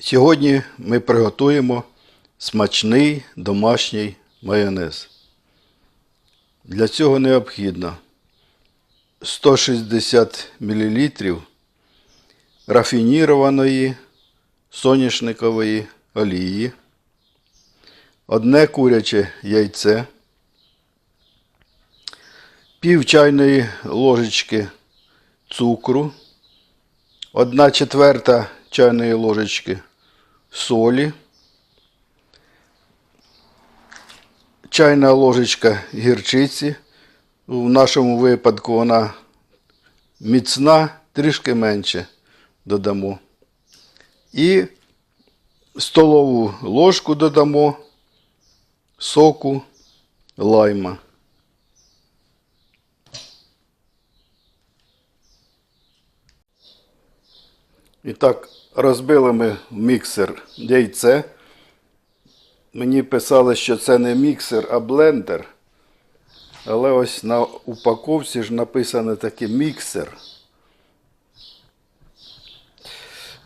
Сьогодні ми приготуємо смачний домашній майонез. Для цього необхідно 160 мл рафінірованої соняшникової олії, одне куряче яйце, пів чайної ложечки цукру, 1 четверта чайної ложечки солі, чайна ложечка гірчиці. В нашому випадку вона міцна, трішки менше додамо. І столову ложку додамо соку лайма. І так, розбили ми міксер яйце. Мені писали, що це не міксер, а блендер. Але ось на упаковці ж написано таке міксер.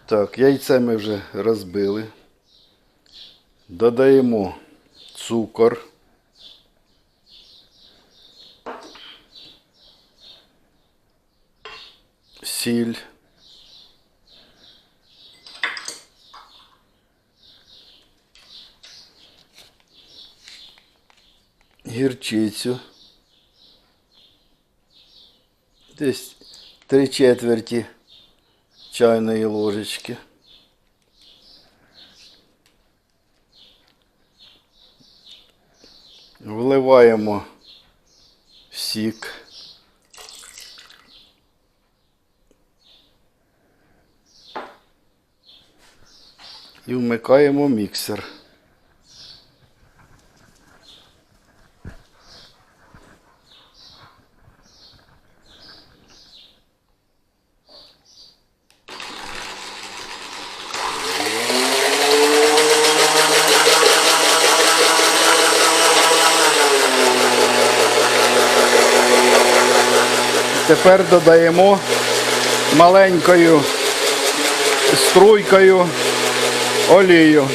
Так, яйце ми вже розбили. Додаємо цукор. Сіль. Гірчицю. Десь три четверті чайної ложечки. Вливаємо сік. І вмикаємо міксер. Тепер додаємо маленькою струйкою олію.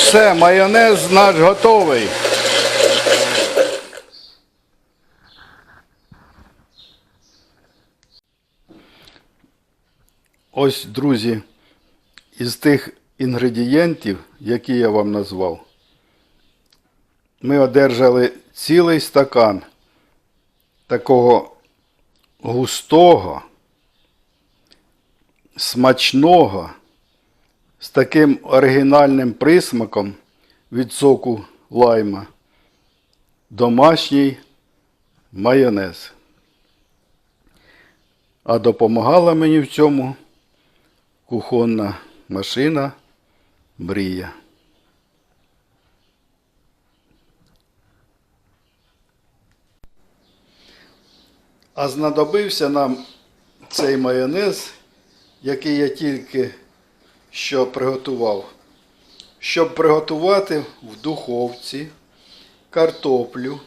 Все, майонез наш готовий. Ось, друзі, із тих інгредієнтів, які я вам назвав, ми одержали цілий стакан такого густого, смачного, з таким оригінальним присмаком від соку лайма. Домашній майонез. А допомагала мені в цьому кухонна машина Мрія. А знадобився нам цей майонез, який я тільки що приготував. Щоб приготувати в духовці картоплю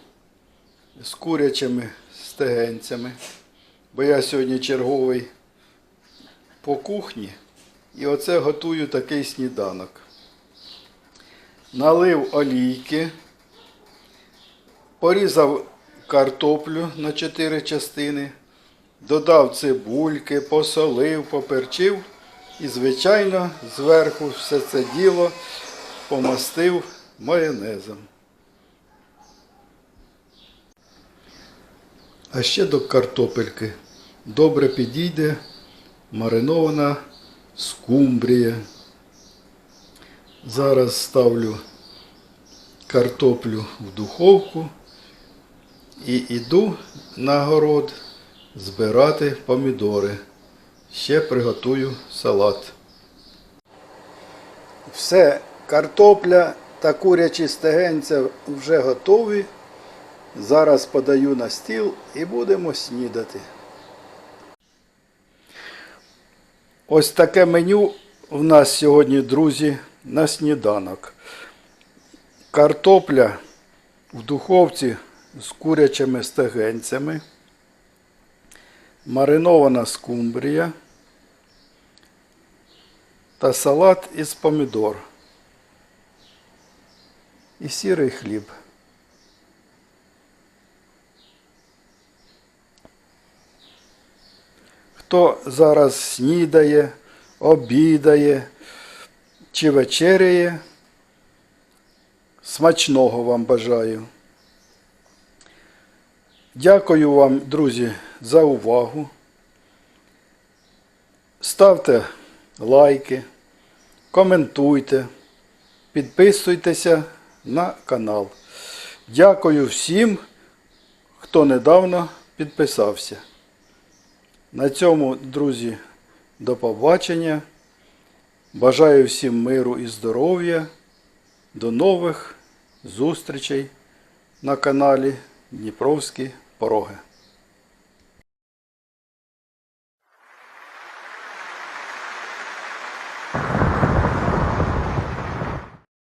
з курячими стегенцями, бо я сьогодні черговий по кухні і оце готую такий сніданок. Налив олійки, порізав картоплю на 4 частини, додав цибульки, посолив, поперчив і, звичайно, зверху все це діло помастив майонезом. А ще до картопельки добре підійде маринована скумбрія. Зараз ставлю картоплю в духовку і йду на город збирати помідори. Ще приготую салат. Все, картопля та курячі стегенця вже готові. Зараз подаю на стіл і будемо снідати. Ось таке меню в нас сьогодні, друзі, на сніданок. Картопля в духовці з курячими стегенцями, маринована скумбрія та салат із помідор і сірий хліб. Хто зараз снідає, обідає чи вечеряє, смачного вам бажаю. Дякую вам, друзі, за увагу. Ставте лайки, коментуйте, підписуйтеся на канал. Дякую всім, хто недавно підписався. На цьому, друзі, до побачення. Бажаю всім миру і здоров'я. До нових зустрічей на каналі Дніпровські Пороги.